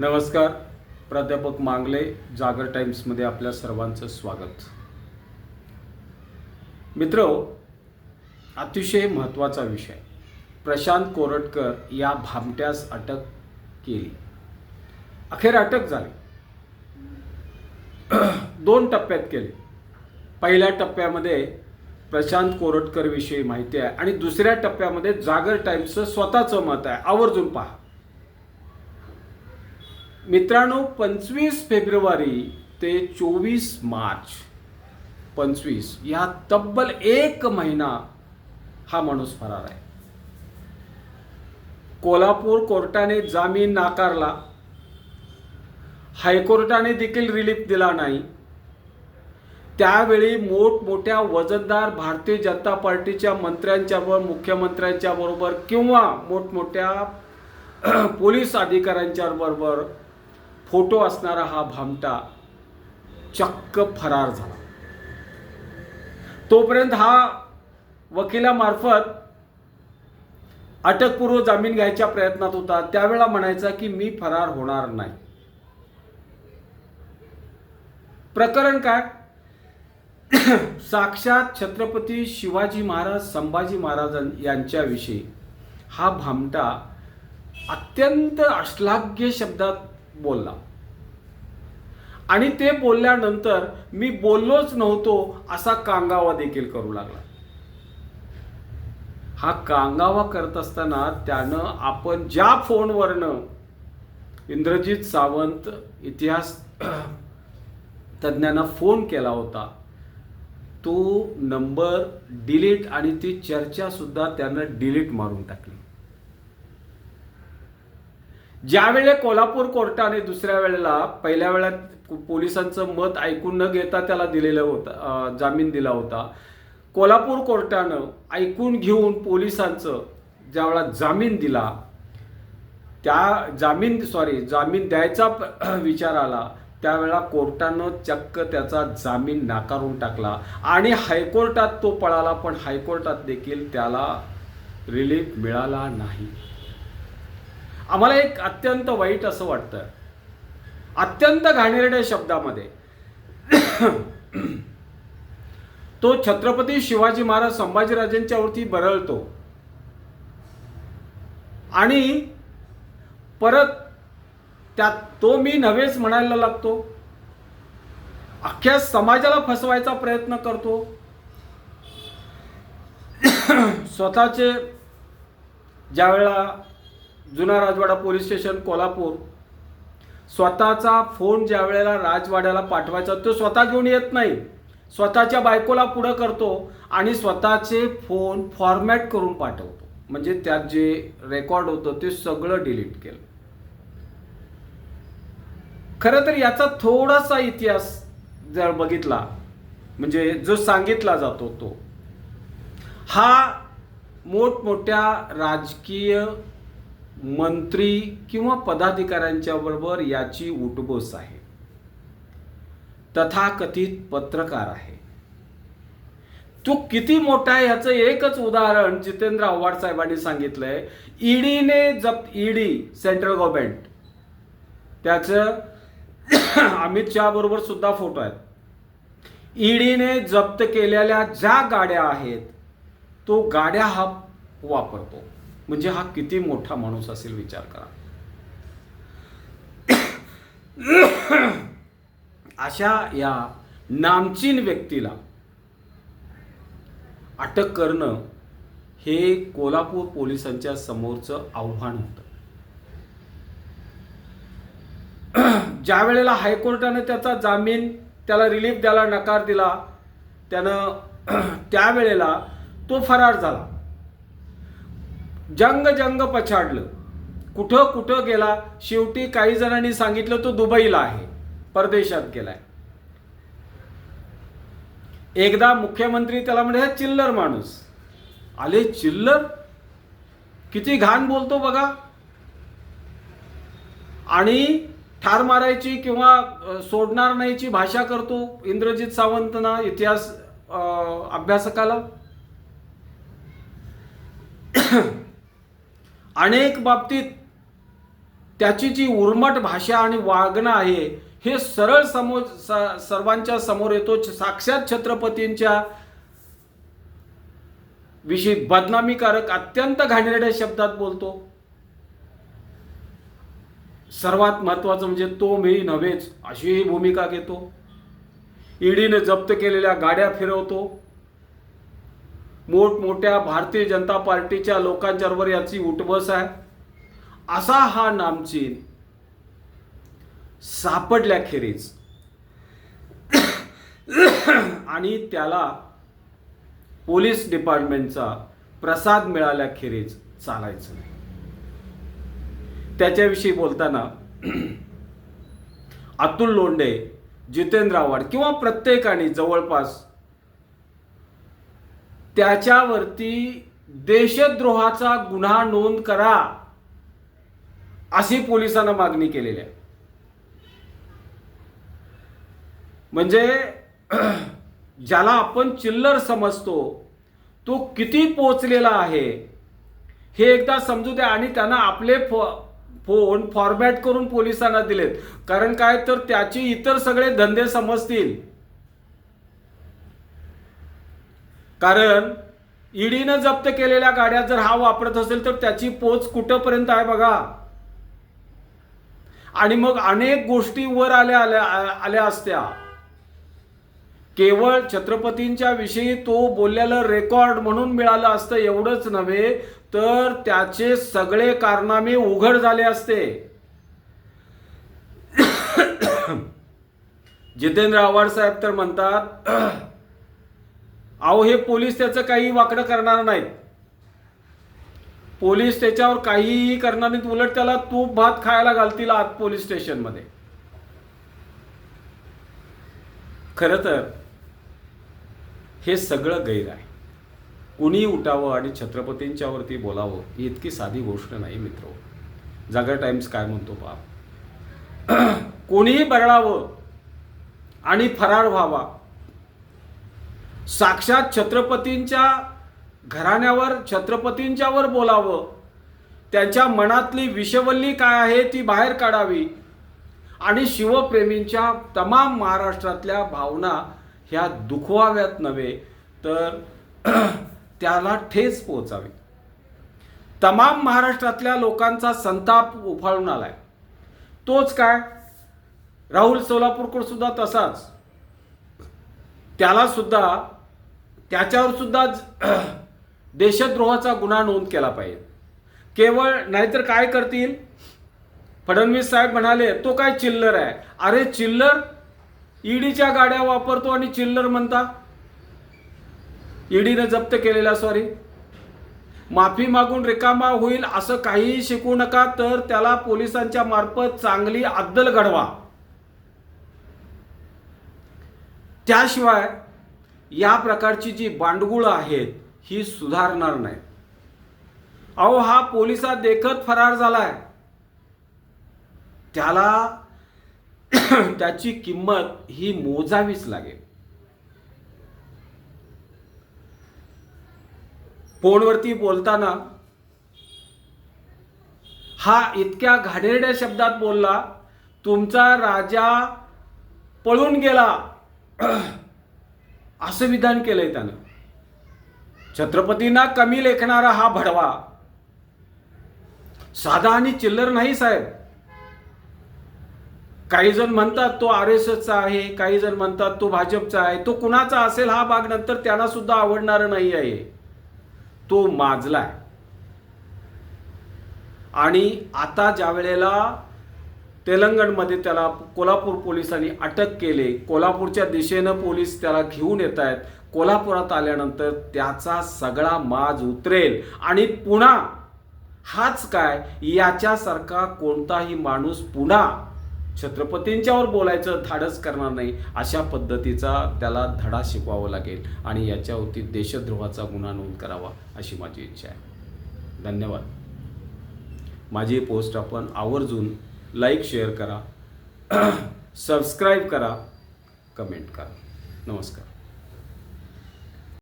नमस्कार. प्राध्यापक मांगले जागर टाइम्समध्ये आपल्या सर्वांचं स्वागत. मित्र अतिशय महत्त्वाचा विषय. प्रशांत कोरटकर या भामट्यास अटक केली. अखेर अटक झाली. दोन टप्प्यात केली. पहिल्या टप्प्यामध्ये प्रशांत कोरटकर विषयी माहिती आहे आणि दुसऱ्या टप्प्यामध्ये जागर टाइम्सचं स्वतःचं मत आहे. आवर्जून पहा. मित्रांनो पंचवीस फेब्रुवारी ते चोवीस मार्च. पंचवीस या तब्बल एक महिना हा माणूस फरार आहे. कोल्हापूर कोर्टाने जामीन नाकारला. हायकोर्टाने देखील रिलीफ दिला नाही. त्यावेळी मोठमोठ्या वजनदार भारतीय जनता पार्टीच्या मंत्र्यांच्या बरोबर मुख्यमंत्र्यांच्या बरोबर किंवा मोठमोठ्या पोलीस अधिकाऱ्यांच्या बरोबर फोटो असणारा हा भामटा चक्क फरार झाला. तोपर्यंत हा वकिलामार्फत अटकपूर्व जामीन घ्यायच्या प्रयत्नात होता. त्यावेळा म्हणायचा की मी फरार होणार नाही. प्रकरण काय? साक्षात छत्रपती शिवाजी महाराज संभाजी महाराजां यांच्याविषयी हा भामटा अत्यंत अश्लाघ्य शब्दात बोलला. आणि ते बोलल्यानंतर मी बोललोच नव्हतो असा कांगावा देखील करू लागला. हा कांगावा करत असताना त्यानं आपण ज्या फोनवरनं इंद्रजित सावंत इतिहास तज्ज्ञांना फोन केला होता तो नंबर डिलीट आणि ती चर्चा सुद्धा त्यानं डिलीट मारून टाकली. ज्यावेळे कोल्हापूर कोर्टाने दुसऱ्या वेळेला पहिल्या वेळात पोलिसांचं मत ऐकून न घेता त्याला दिलेलं होतं जामीन दिला होता. कोल्हापूर कोर्टानं ऐकून घेऊन पोलिसांचं ज्यावेळा जामीन दिला त्या जामीन सॉरी जामीन द्यायचा विचार आला त्यावेळा कोर्टानं चक्क त्याचा जामीन नाकारून टाकला. आणि हायकोर्टात तो पळाला पण हायकोर्टात देखील त्याला रिलीफ मिळाला नाही. आम्हाला एक अत्यंत वाईट असं वाटतं. अत्यंत घाणेरड्या शब्दामध्ये. तो छत्रपती शिवाजी महाराज संभाजीराजांच्या वरती बरळतो. आणि परत त्यात तो मी नव्हेच म्हणायला लागतो. अख्ख्या समाजाला फसवायचा प्रयत्न करतो. स्वतःचे ज्यावेळेला जुना राजवाडा पोलीस स्टेशन कोल्हापूर. स्वतःचा फोन ज्या वेळेला राजवाड्याला पाठवायचा तो स्वतः घेऊन येत नाही. स्वतःच्या बायकोला पुढं करतो आणि स्वतःचे फोन फॉर्मॅट करून पाठवतो. म्हणजे त्यात जे रेकॉर्ड होतं ते सगळं डिलीट केलं. खरं तर याचा थोडासा इतिहास जर बघितला म्हणजे जो सांगितला जातो तो हा मोठमोठ्या राजकीय मंत्री किंवा पदाधिकाऱ्यांच्या बरोबर याची उठबोस आहे. तथाकथित पत्रकार आहे. तो किती मोठा आहे याचं एकच उदाहरण जितेंद्र आव्हाड साहेबांनी सांगितलंय. ईडीने जप्त ईडी सेंट्रल गव्हर्नमेंट त्याचं अमित शहा बरोबर सुद्धा फोटो आहेत. ईडीने जप्त केलेल्या ज्या गाड्या आहेत तो गाड्या हा वापरतो. म्हणजे हा किती मोठा माणूस असेल विचार करा. अशा या नामचीन व्यक्तीला अटक करणं हे कोल्हापूर पोलिसांच्या समोरचं आव्हान होतं. ज्या वेळेला हायकोर्टाने त्याचा जामीन त्याला रिलीफ द्यायला नकार दिला त्यानं त्यावेळेला तो फरार झाला. जंग जंग पछाडलं. कुठं कुठं गेला? शेवटी काही जणांनी सांगितलं तो दुबईला आहे. परदेशात गेलाय. एकदा मुख्यमंत्री त्याला म्हणजे हा चिल्लर माणूस. आले चिल्लर? किती घाण बोलतो बघा. आणि ठार मारायची किंवा सोडणार नाहीची भाषा करतो इंद्रजित सावंतना इतिहास अभ्यासकाला. अनेक बाबतीत त्याची जी उर्मट भाषा आणि वागणं आहे हे सरळ समोर स- सर्वांच्या समोर येतो. साक्षात छत्रपतींच्या विषयी बदनामीकारक अत्यंत घाणेरड्या शब्दात बोलतो. सर्वात महत्वाचं म्हणजे तो मी नव्हेच अशीही भूमिका घेतो. ईडीने जप्त केलेल्या गाड्या फिरवतो. मोठमोठ्या भारतीय जनता पार्टीच्या लोकांच्यावर याची उठबस आहे. असा हा नामचीन सापडल्याखेरीज. आणि त्याला पोलीस डिपार्टमेंटचा प्रसाद मिळाल्याखेरीज चालायचं नाही. त्याच्याविषयी बोलताना अतुल लोंढे जितेंद्र आव्हाड किंवा प्रत्येकाने जवळपास त्याच्यावरती देशद्रोहाचा गुन्हा नोंद करा अशी पोलिसांना मागणी केलेली आहे. म्हणजे ज्याला आपण चिल्लर समजतो तो किती पोचलेला आहे हे एकदा समजू द्या. आणि त्यांना आपले फो फोन फॉर्मॅट करून पोलिसांना दिलेत. कारण काय? तर त्याचे इतर सगळे धंदे समजतील. कारण ईडीनं जप्त केलेल्या गाड्या जर हा वापरत असेल तर त्याची पोच कुठंपर्यंत आहे बघा. आणि मग अनेक गोष्टी वर आल्या आल्या आल्या असत्या. केवळ छत्रपतींच्या विषयी तो बोललेलं रेकॉर्ड म्हणून मिळालं असतं एवढंच नव्हे तर त्याचे सगळे कारनामे उघड झाले असते. जितेंद्र आव्हाड साहेब तर म्हणतात अहो हे पोलीस त्याचं काही वाकडं करणार नाहीत. पोलीस त्याच्यावर काहीही करणार नाहीत. उलट त्याला तूप भात खायला घालतील आत पोलीस स्टेशनमध्ये. खरं तर हे सगळं गैर आहे. कुणी उठावं आणि छत्रपतींच्यावरती बोलावं ही इतकी साधी गोष्ट नाही मित्र. जागर टाइम्स काय म्हणतो बाप. कोणीही बरळावं आणि फरार व्हावा साक्षात छत्रपतींच्या घराण्यावर छत्रपतींच्यावर बोलावं. त्यांच्या मनातली विषवल्ली काय आहे ती बाहेर काढावी. आणि शिवप्रेमींच्या तमाम महाराष्ट्रातल्या भावना ह्या दुखवाव्यात नव्हे तर त्याला ठेच पोहोचावी. तमाम महाराष्ट्रातल्या लोकांचा संताप उफाळून आलाय. तोच काय? राहुल सोलापूरकर सुद्धा तसाच. त्याला सुद्धा त्याच्यावर सुद्धा देशद्रोहाचा गुन्हा नोंद केला पाहिजे. केवळ नाहीतर काय करतील? फडणवीस साहेब म्हणाले तो काय चिल्लर आहे? अरे चिल्लर? ईडीच्या गाड्या वापरतो आणि चिल्लर म्हणता? ईडीनं जप्त केलेल्या सॉरी माफी मागून रिकामा होईल असं काहीही शिकू नका तर त्याला पोलिसांच्या मार्फत चांगली अद्दल घडवा. त्याशिवाय या प्रकारची जी बांडगुळं आहेत ही सुधारणार नाही. अहो हा पोलिसात देखत फरार झालाय. त्याला त्याची किंमत ही मोजावीच लागेल. फोनवरती बोलताना हा इतक्या घाणेरड्या शब्दात बोलला तुमचा राजा पळून गेला. असं विधान केलंय त्यानं. छत्रपतींना कमी लेखणारा हा भडवा. साधा आणि चिल्लर नाही साहेब. काही जण म्हणतात तो आर एस एसचा आहे काही जण म्हणतात तो भाजपचा आहे. तो कुणाचा असेल हा भाग नंतर त्यांना सुद्धा आवडणार नाही आहे. तो माजलाय. आणि आता ज्या वेळेला तेलंगणमध्ये त्याला कोल्हापूर पोलिसांनी अटक केले. कोल्हापूरच्या दिशेनं पोलीस त्याला घेऊन येत आहेत कोल्हापुरात आल्यानंतर त्याचा सगळा माज उतरेल. आणि पुन्हा हाच काय? याच्यासारखा कोणताही माणूस पुन्हा छत्रपतींच्यावर बोलायचं धाडस करणार नाही अशा पद्धतीचा त्याला धडा शिकवावा लागेल. आणि याच्यावरती देशद्रोहाचा गुन्हा नोंद करावा अशी माझी इच्छा आहे. धन्यवाद. माझी पोस्ट आपण आवर्जून लाईक शेअर करा. सबस्क्राईब करा. कमेंट करा. नमस्कार.